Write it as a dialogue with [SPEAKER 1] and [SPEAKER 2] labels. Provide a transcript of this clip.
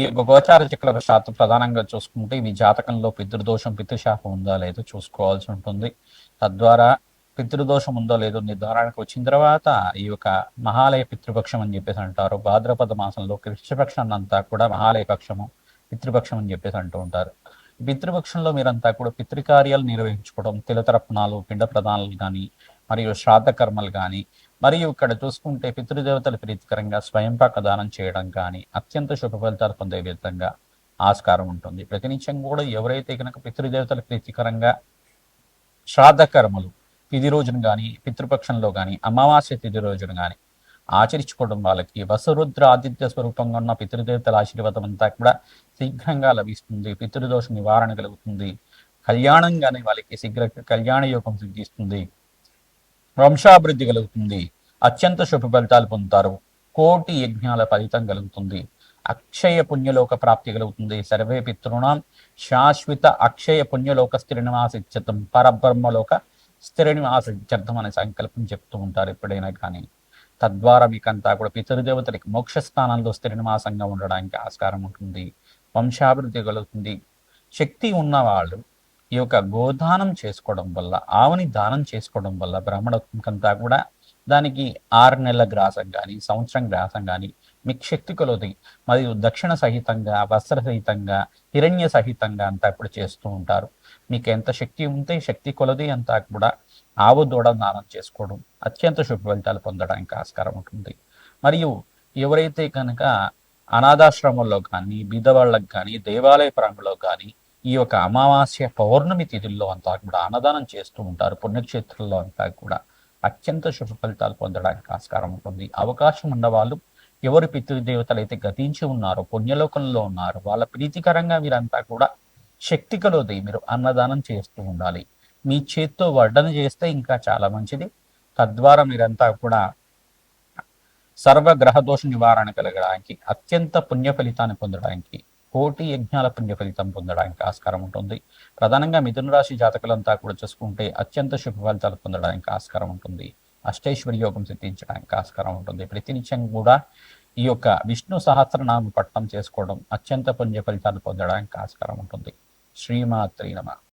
[SPEAKER 1] ఈ గోచార చక్ర శాతం ప్రధానంగా చూసుకుంటే మీ జాతకంలో పితృదోషం పితృశాపం ఉందా లేదో చూసుకోవాల్సి ఉంటుంది. తద్వారా పితృదోషం ఉందో లేదో నిర్ధారణకు వచ్చిన తర్వాత ఈ యొక్క మహాలయ పితృపక్షం అని చెప్పేసి అంటారు. భాద్రపద మాసంలో కృష్ణపక్షాన్ని అంతా కూడా మహాలయ పక్షము పితృపక్షం అని చెప్పేసి అంటూ ఉంటారు. పితృపక్షంలో మీరంతా కూడా పితృకార్యాలు నిర్వహించుకోవడం తిలతర్పణాలు పిండ ప్రదానాలు కానీ మరియు శ్రాద్ధ కర్మలు కానీ మరియు ఇక్కడ చూసుకుంటే పితృదేవతల ప్రీతికరంగా స్వయంపాక దానం చేయడం కానీ అత్యంత శుభ ఫలితాలు పొందే విధంగా ఆస్కారం ఉంటుంది. ప్రతినిత్యం కూడా ఎవరైతే కనుక పితృదేవతల ప్రీతికరంగా శ్రాద్ధ కర్మలు తిది రోజున కానీ పితృపక్షంలో కానీ అమావాస్య తిథి రోజున కానీ ఆచరించుకోవడం వాళ్ళకి వసురుద్ర ఆదిత్య స్వరూపంగా ఉన్న పితృదేవతల ఆశీర్వాదం అంతా కూడా శీఘ్రంగా లభిస్తుంది. పితృదోష నివారణ కలుగుతుంది. కళ్యాణం కానీ వాళ్ళకి శీఘ్ర కళ్యాణ యోగం సిద్ధిస్తుంది. వంశాభివృద్ధి కలుగుతుంది. అత్యంత శుభ ఫలితాలు పొందుతారు. కోటి యజ్ఞాల ఫలితం కలుగుతుంది. అక్షయ పుణ్యలోక ప్రాప్తి కలుగుతుంది. సర్వే పితృణాం శాశ్వత అక్షయ పుణ్యలోక స్థిర నివాసిత్యర్థం పరబ్రహ్మలోక స్థిర నివాసిత్యర్థం అనే సంకల్పం చెప్తూ ఉంటారు ఎప్పుడైనా కానీ. తద్వారా మీకంతా కూడా పితృదేవతలకి మోక్ష స్థానంలో స్థిర నివాసంగా ఉండడానికి ఆస్కారం ఉంటుంది. వంశాభివృద్ధి కలుగుతుంది. శక్తి ఉన్నవాళ్ళు ఈ యొక్క గోదానం చేసుకోవడం వల్ల ఆవుని దానం చేసుకోవడం వల్ల బ్రాహ్మణకంతా కూడా దానికి ఆరు నెలల గ్రాసం కానీ సంవత్సరం గ్రాసం కానీ మీకు శక్తి కొలది. మరియు దక్షిణ సహితంగా వస్త్ర సహితంగా హిరణ్య సహితంగా అంతా కూడా చేస్తూ ఉంటారు. మీకు ఎంత శక్తి ఉంటే శక్తి కొలది అంతా కూడా ఆవు దూడ దానం చేసుకోవడం అత్యంత శుభ ఫలితాలు పొందడానికి ఆస్కారం ఉంటుంది. మరియు ఎవరైతే కనుక అనాథాశ్రమంలో కానీ బీదవాళ్ళకు కానీ దేవాలయ ప్రాంగంలో కానీ ఈ యొక్క అమావాస్య పౌర్ణమి తిథుల్లో అంతా కూడా అన్నదానం చేస్తూ ఉంటారు. పుణ్యక్షేత్రంలో అంతా కూడా అత్యంత శుభ ఫలితాలు పొందడానికి ఆస్కారం ఉంటుంది. అవకాశం ఉన్నవాళ్ళు ఎవరు పితృదేవతలు అయితే గతించి ఉన్నారో పుణ్యలోకంలో ఉన్నారు వాళ్ళ ప్రీతికరంగా మీరంతా కూడా శక్తి కలోది మీరు అన్నదానం చేస్తూ ఉండాలి. మీ చేత్తో వడ్డన చేస్తే ఇంకా చాలా మంచిది. తద్వారా మీరంతా కూడా సర్వ గ్రహదోష నివారణ కలగడానికి అత్యంత పుణ్య ఫలితాన్ని పొందడానికి కోటి యజ్ఞాల పుణ్య ఫలితం పొందడానికి ఆస్కారం ఉంటుంది. ప్రధానంగా మిథున రాశి జాతకులంతా కూడా చూసుకుంటే అత్యంత శుభ ఫలితాలు పొందడానికి ఆస్కారం ఉంటుంది. అష్టైశ్వర్య యోగం సిద్ధించడానికి ఆస్కారం ఉంటుంది. ప్రతినిత్యం కూడా ఈ యొక్క విష్ణు సహస్రనామ పట్టం చేసుకోవడం అత్యంత పుణ్య ఫలితాలు పొందడానికి ఆస్కారం ఉంటుంది. శ్రీమాత్రి నమ.